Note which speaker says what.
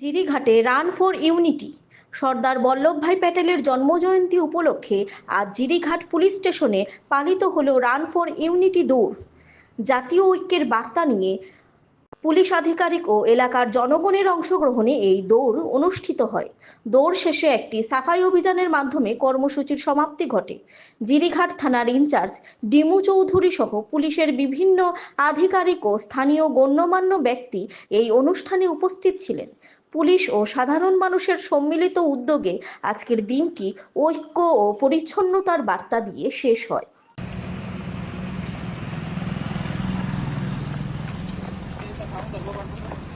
Speaker 1: জিরিঘাটে run for unity. Sardar Vallabhbhai প্যাটেলের জন্মজয়ন্তী উপলক্ষে আজ জিরিঘাট পুলিশ স্টেশনে পালিত হল রান ফর ইউনিটি দৌড়। জাতীয় ঐক্যের বার্তা নিয়ে পুলিশ আধিকারিক ও এলাকার জনগণের অংশগ্রহণে এই দৌড় অনুষ্ঠিত হয়। দৌড় শেষে একটি সাফাই অভিযানের মাধ্যমে কর্মসূচির সমাপ্তি ঘটে। জিরিঘাট থানার ইনচার্জ ডিমু চৌধুরী সহ পুলিশের বিভিন্ন আধিকারিক ও স্থানীয় গণ্যমান্য ব্যক্তি এই অনুষ্ঠানে উপস্থিত ছিলেন। পুলিশ ও সাধারণ মানুষের সম্মিলিত উদ্যোগে আজকের দিনটি ঐক্য ও পরিচ্ছন্নতার বার্তা দিয়ে শেষ হয়। Thank you.